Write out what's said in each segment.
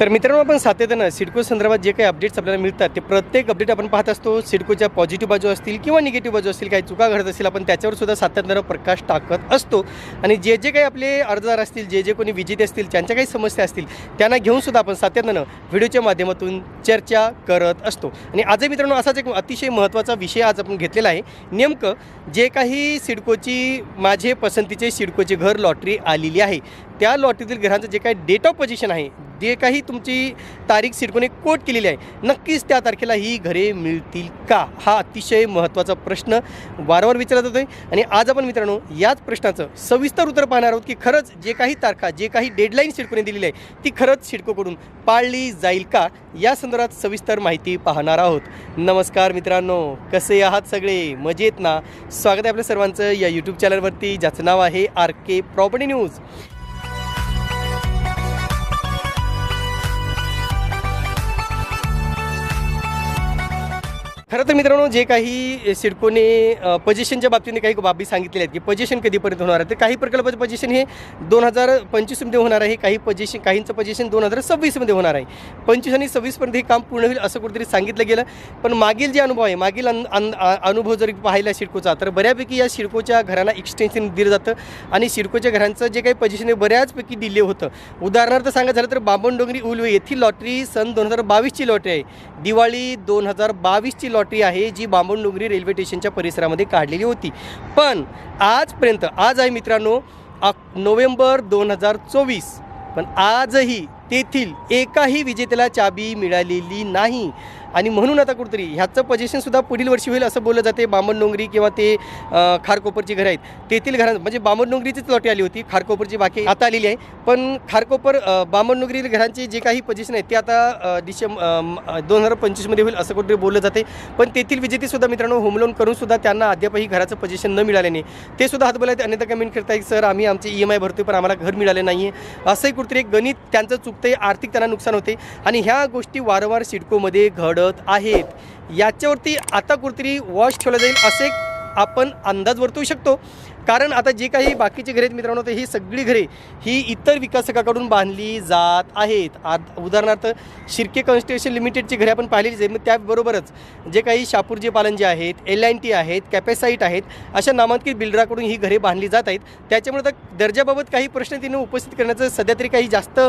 तर मित्रांनो आपण सातत्यानं सिडको संदर्भात जे काही अपडेट्स आपल्याला मिळतात ते प्रत्येक अपडेट आपण पाहत असतो. सिडकोच्या पॉझिटिव्ह बाजू असतील किंवा निगेटिव्ह बाजू असतील काही चुका घडत असतील आपण त्याच्यावर सुद्धा सातत्यानं प्रकाश टाकत असतो. आणि जे जे काही आपले अर्जदार असतील जे जे कोणी विजेते असतील त्यांच्या काही समस्या असतील त्यांना घेऊन सुद्धा आपण सातत्यानं व्हिडिओच्या माध्यमातून चर्चा करत असतो. आणि आजही मित्रांनो असाच एक अतिशय महत्त्वाचा विषय आज आपण घेतलेला आहे. नेमकं जे काही सिडकोची माझे पसंतीचे सिडकोचे घर लॉटरी आलेली आहे. त्या लॉटरीतील घरांचं जे काही डेट ऑफ पोझिशन आहे जे काही तुमची तारीख सिडकोने कोट केलेली आहे नक्कीच त्या तारखेला ही घरे मिळतील का? हा अतिशय महत्त्वाचा प्रश्न वारंवार विचारत आहे आणि आज आपण मित्रांनो याच प्रश्नाचं सविस्तर उत्तर पाहणार आहोत की खरंच जे काही तारखा जे काही डेडलाईन सिडकोने दिलेली आहे ती खरंच सिडकोकडून पाळली जाईल का? या संदर्भात सविस्तर माहिती पाहणार आहोत. नमस्कार मित्रांनो कसे आहात सगळे? मजेत ना? स्वागत आहे आपल्या सर्वांचं या यूट्यूब चॅनलवरती ज्याचं नाव आहे आर के प्रॉपर्टी न्यूज. खरं तर मित्रांनो जे काही सिडकोने पजेशनच्या बाबतीने काही बाबी सांगितलेल्या आहेत की पजेशन कधीपर्यंत होणार आहे. तर काही प्रकल्पाचं पजेशन हे दोन हजार पंचवीसमध्ये होणार आहे. काही पजेशन काहींचं पजेशन दोन हजार सव्वीसमध्ये होणार आहे. पंचवीस आणि सव्वीसपर्यंत हे काम पूर्ण होईल असं कुठेतरी सांगितलं गेलं. पण मागील जे अनुभव आहे मागील अन, अन, अनुभव जर पाहिला सिडकोचा तर बऱ्यापैकी या सिडकोच्या घरांना एक्सटेन्शन दिलं जातं. आणि सिडकोच्या घरांचं जे काही पजेशन आहे बऱ्याचपैकी दिले होतं. उदाहरणार्थ सांगायचं झालं तर बामण डोंगरी उलवे येथील लॉटरी सन दोन हजार बावीसची लॉटरी आहे. दिवाळी दोन हजार बावीसची लॉटरी आहे जी बामण डोंगरी रेल्वे स्टेशनच्या परिसरामध्ये काढलेली होती. पण आजपर्यंत आज आहे मित्रांनो ऑक नोव्हेंबर दोन हजार चोवीस. पण आजही तेथील एकाही विजेत्याला चाबी मिळालेली नाही. आणि म्हणून आता कुठेतरी ह्याचं पजेशनसुद्धा पुढील वर्षी होईल असं बोललं जाते. बामण डोंगरी किंवा ते खारकोपरची घरं आहेत. तेथील घरां म्हणजे बामण डोंगरीचीच लॉटी आली होती. खारकोपरची बाकी आता आलेली आहे. पण खारकोपर बामण डोंगरी घरांची जे काही पोझिशन आहे ते आता डिसेंब दोन हजार पंचवीसमध्ये होईल असं कुठेतरी बोललं जाते. पण तेथील विजेतेसुद्धा मित्रांनो होमलोन करूनसुद्धा त्यांना अद्यापही घराचं पोझिशन न मिळाल्याने ते सुद्धा हात अनेकदा कमेंट करताय सर आम्ही आमचे ई एम आय भरतोय पण आम्हाला घर मिळाले नाही आहे असंही कुठेतरी एक गणित त्यांचं चुक चुकतंय आर्थिक त्यांना नुकसान होते. आणि ह्या गोष्टी वारंवार सिडकोमध्ये घडत आहेत. याच्यावरती आता कुठेतरी वॉश ठेवला जाईल असे आपण अंदाज वर्तवू शकतो. कारण आता जे काही बाकीचे घरे आहेत मित्रांनो तर ही सगळी घरे ही इतर विकासकाकडून बांधली जात आहेत. आद उदाहरणार्थ शिर्के कन्स्ट्रक्शन लिमिटेडची घरे आपण पाहिलेलीच आहेत. मग त्याबरोबरच जे काही शापूरजी पालन जे आहेत एल अँड टी आहेत कॅपेसाईट आहेत अशा नामांकित बिल्डराकडून ही घरे बांधली जात आहेत. त्याच्यामुळे तर दर्जाबाबत काही प्रश्न तिने उपस्थित करण्याचं सध्या तरी काही जास्त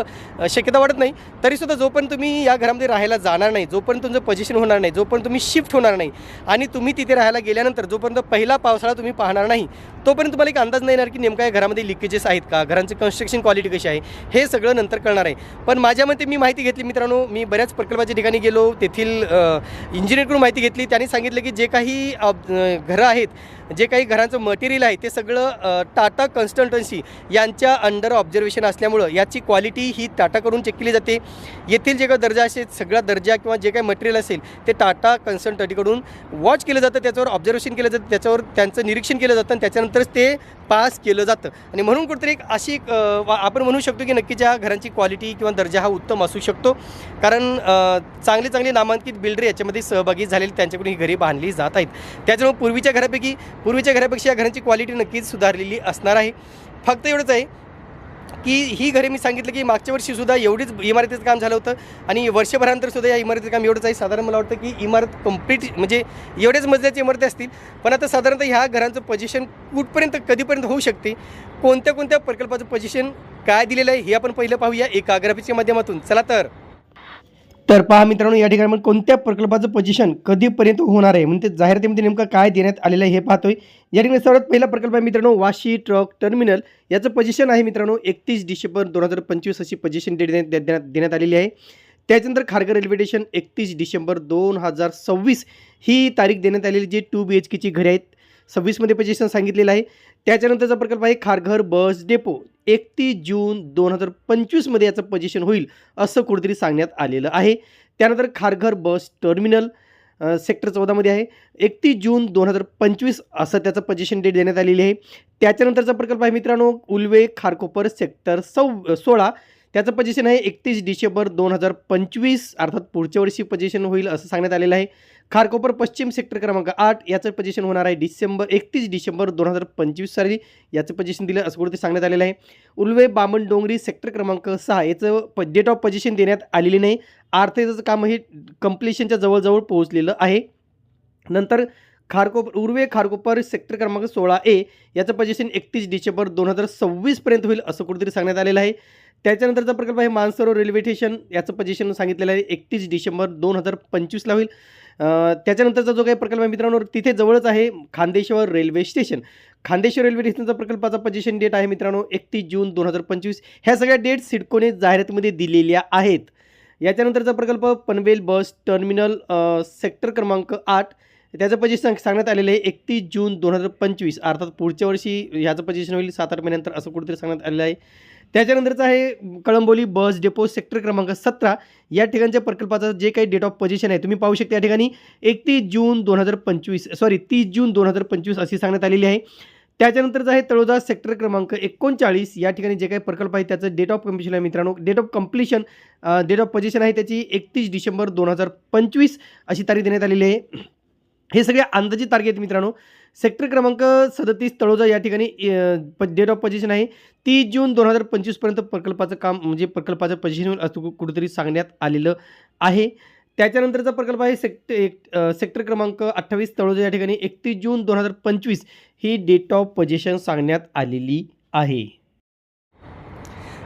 शक्यता वाटत नाही. तरीसुद्धा जोपर्यंत तुम्ही या घरामध्ये राहायला जाणार नाही जोपर्यंत तुमचं पोझिशन होणार नाही जोपर्यंत तुम्ही शिफ्ट होणार नाही आणि तुम्ही तिथे राहायला गेल्यानंतर जोपर्यंत पहिला पावसाळा तुम्ही पाहणार नाही तोपर्यंत तुम्हाला एक अंदाज नाही येणार की नेमका या घरामध्ये लिकेजेस आहेत का? घरांची कन्स्ट्रक्शन क्वालिटी कशी आहे? हे सगळं नंतर कळणार आहे. पण माझ्या मते मी माहिती घेतली मित्रांनो मी बऱ्याच प्रकल्पाच्या ठिकाणी गेलो तेथील इंजिनियरकडून माहिती घेतली. त्यांनी सांगितलं की जे काही घरं आहेत जे काही घरांचं मटेरियल आहे ते सगळं टाटा कन्स्टल्टन्सी यांच्या अंडर ऑब्झर्वेशन असल्यामुळं याची क्वालिटी ही टाटाकडून चेक केली जाते. येथील जे काही दर्जा असेल सगळा दर्जा किंवा जे काही मटेरियल असेल ते टाटा कन्सल्टंटीकडून वॉच केलं जातं त्याच्यावर ऑब्झर्वेशन केलं जातं त्याच्यावर त्यांचं निरीक्षण केलं जातं आणि त्याच्यानंतरच ते पास केलं जातं. आणि म्हणून कुठेतरी एक अशी एक, वा- आपण म्हणू शकतो की नक्कीच ज्या घरांची क्वालिटी किंवा दर्जा हा उत्तम असू शकतो. कारण चांगले चांगले नामांकित बिल्डर याच्यामध्ये सहभागी झालेले त्यांच्याकडून ही घरे बांधली जात आहेत. त्याच्यामुळे पूर्वीच्या घरापैकी पूर्वीच्या घरापेक्षा या घरांची क्वालिटी नक्कीच सुधारलेली असणार आहे. फक्त एवढंच आहे की ही घरे मी सांगितलं की मागच्या वर्षीसुद्धा एवढीच इमारतीचं काम झालं होतं आणि वर्षभरानंतर सुद्धा या इमारतीचं काम एवढंच आहे. साधारण मला वाटतं की इमारत कंप्लीट म्हणजे एवढ्याच मजल्याची इमारती असतील. पण आता साधारणतः ह्या घरांचं पोझिशन कुठपर्यंत कधीपर्यंत होऊ शकते? कोणत्या कोणत्या प्रकल्पाचं पोझिशन काय दिलेलं आहे हे आपण पहिलं पाहूया एका ग्राफिकच्या माध्यमातून. चला तर. तर पहा मित्रांनो या ठिकाणी कोणत्या प्रकल्पाचं पोझिशन कधीपर्यंत होणार आहे? म्हणजे जाहिरातीमध्ये नेमकं काय देण्यात आलेलं आहे हे पाहतोय. या ठिकाणी सर्वात पहिला प्रकल्प आहे मित्रांनो वाशी ट्रक टर्मिनल याचं पोझिशन आहे मित्रांनो एकतीस डिसेंबर दोन हजार पंचवीस अशी पोझिशन डेट देण्यात देण्यात देण्यात आलेली आहे. त्याच्यानंतर खारघर रेल्वे स्टेशन एकतीस डिसेंबर दोन हजार सव्वीस ही तारीख देण्यात आलेली जी टू बी एच केची घरे आहेत. सव्वीसमध्ये पजेशन सांगितलेलं आहे. त्याच्यानंतरचा प्रकल्प आहे खारघर बस डेपो एकतीस जून दोन हजार पंचवीसमध्ये याचं पजेशन होईल असं कुठेतरी सांगण्यात आलेलं आहे. त्यानंतर खारघर बस टर्मिनल सेक्टर चौदामध्ये आहे. एकतीस जून दोन हजार पंचवीस असं त्याचं पजेशन डेट देण्यात आलेली आहे. त्याच्यानंतरचा प्रकल्प आहे मित्रांनो उल्वे खारकोपर सेक्टर सौ सोळा. त्याचं पजेशन आहे एकतीस डिसेंबर दोन हजार पंचवीस अर्थात पुढच्या वर्षी पजेशन होईल असं सांगण्यात आलेलं आहे. खारकोपर पश्चिम सेक्टर क्रमांक आठ याचं पोझिशन होणार आहे डिसेंबर एकतीस डिसेंबर दोन हजार पंचवीस साली. याचं पोझिशन दिलं असं कुठे सांगण्यात आलेलं आहे. उल्वे बामण डोंगरी सेक्टर क्रमांक सहा याचं डेट ऑफ पोझिशन देण्यात आलेली नाही. आर्थेचं काम हे कम्प्लिशनच्या जवळजवळ पोहोचलेलं आहे. नंतर खारकोपर उर्वे खारकोपर सेक्टर क्रमांक सोळा ए याचं पजेशन एकतीस डिसेंबर दोन हजार सव्वीसपर्यंत होईल असं कुठेतरी सांगण्यात आलेलं आहे. त्याच्यानंतरचा प्रकल्प आहे मानसरोवर रेल्वे स्टेशन. याचं पजेशन सांगितलेलं आहे एकतीस डिसेंबर दोन हजार पंचवीसला होईल. त्याच्यानंतरचा जो काही प्रकल्प आहे मित्रांनो तिथे जवळच आहे Khandeshwar railway station. Khandeshwar railway स्टेशनचा प्रकल्पाचा पजेशन डेट आहे मित्रांनो एकतीस जून दोन हजार पंचवीस. ह्या सगळ्या डेट सिडकोने जाहिरातीमध्ये दिलेल्या आहेत. याच्यानंतरचा प्रकल्प पनवेल बस टर्मिनल सेक्टर क्रमांक आठ. त्याचं पजेशन सांगण्यात आलेलं आहे एकतीस जून दोन हजार पंचवीस. अर्थात पुढच्या वर्षी ह्याचं पजेशन होईल सात आठ महिन्यानंतर असं कुठेतरी सांगण्यात आलेलं आहे. त्याच्यानंतरचं आहे कळंबोली बस डेपो सेक्टर क्रमांक सतरा. या ठिकाणच्या प्रकल्पाचं जे काही डेट ऑफ पोझिशन आहे तुम्ही पाहू शकता या ठिकाणी. एकतीस जून दोन हजार पंचवीस सॉरी तीस जून दोन हजार पंचवीस अशी सांगण्यात आलेली आहे. त्याच्यानंतरचं आहे तळोदा सेक्टर क्रमांक एकोणचाळीस. या ठिकाणी जे काही प्रकल्प आहे त्याचं डेट ऑफ कम्प्लिशन आहे मित्रांनो. Date of completion date of position आहे त्याची एकतीस डिसेंबर दोन हजार पंचवीस अशी तारीख देण्यात आलेली आहे. हे सगळे अंदाजित तारखे आहेत मित्रांनो. सेक्टर क्रमांक सदतीस तळोजा या ठिकाणी डेट ऑफ पोझिशन आहे. तीस जून दोन हजार पंचवीसपर्यंत प्रकल्पाचं काम म्हणजे प्रकल्पाचं पोझिशन होईल असं कुठेतरी सांगण्यात आलेलं आहे. त्याच्यानंतरचा प्रकल्प आहे सेक्ट एक सेक्टर क्रमांक अठ्ठावीस तळोजा या ठिकाणी एकतीस जून दोन हजार पंचवीस ही डेट ऑफ पोझिशन सांगण्यात आलेली आहे.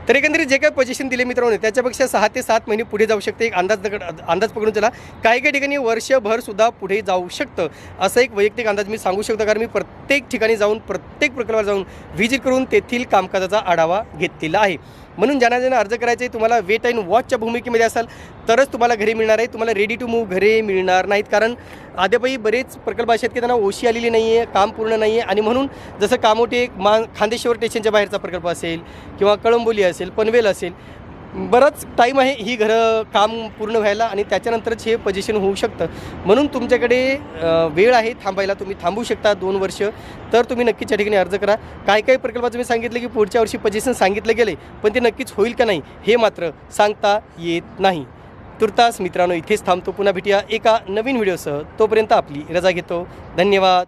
तर एकंदरीत जे काही पोझिशन दिले मित्रांनो त्याच्यापेक्षा सहा ते सात महिने पुढे जाऊ शकते. एक अंदाज अंदाज पकडून चला. काही काही ठिकाणी वर्षभर सुद्धा पुढे जाऊ शकतं. असं एक वैयक्तिक अंदाज मी सांगू शकतो कारण मी प्रत्येक ठिकाणी जाऊन प्रत्येक प्रकल्पावर जाऊन व्हिजिट करून तेथील कामकाजाचा आढावा घेतलेला आहे. म्हणून ज्यांना ज्यांना अर्ज करायचे आहे, तुम्हाला वेट अँड वॉचच्या भूमिकेमध्ये असाल तरच तुम्हाला घरी मिळणार आहे. तुम्हाला रेडी टू मूव्ह घरे मिळणार नाहीत. कारण अद्यापही बरेच प्रकल्प असे आहेत की त्यांना ओशी आलेली नाही आहे काम पूर्ण नाही आहे आणि म्हणून जसं कामोटे मा खांदेश्वर स्टेशनच्या बाहेरचा प्रकल्प असेल किंवा कळंबोली असेल पनवेल असेल बराच टाईम आहे ही घरं काम पूर्ण व्हायला आणि त्याच्यानंतरच हे पोझिशन होऊ शकतं. म्हणून तुमच्याकडे वेळ आहे थांबायला. तुम्ही थांबू शकता दोन वर्ष. तर तुम्ही नक्कीच या ठिकाणी अर्ज करा. काही काही प्रकल्पाचं मी सांगितलं की पुढच्या वर्षी पोझिशन सांगितलं गेले पण ते नक्कीच होईल का नाही हे मात्र सांगता येत नाही. तुर्तास मित्रांनो इथेच थांबतो. पुन्हा भेटूया एका नवीन व्हिडिओसह. तोपर्यंत आपली रजा घेतो. धन्यवाद.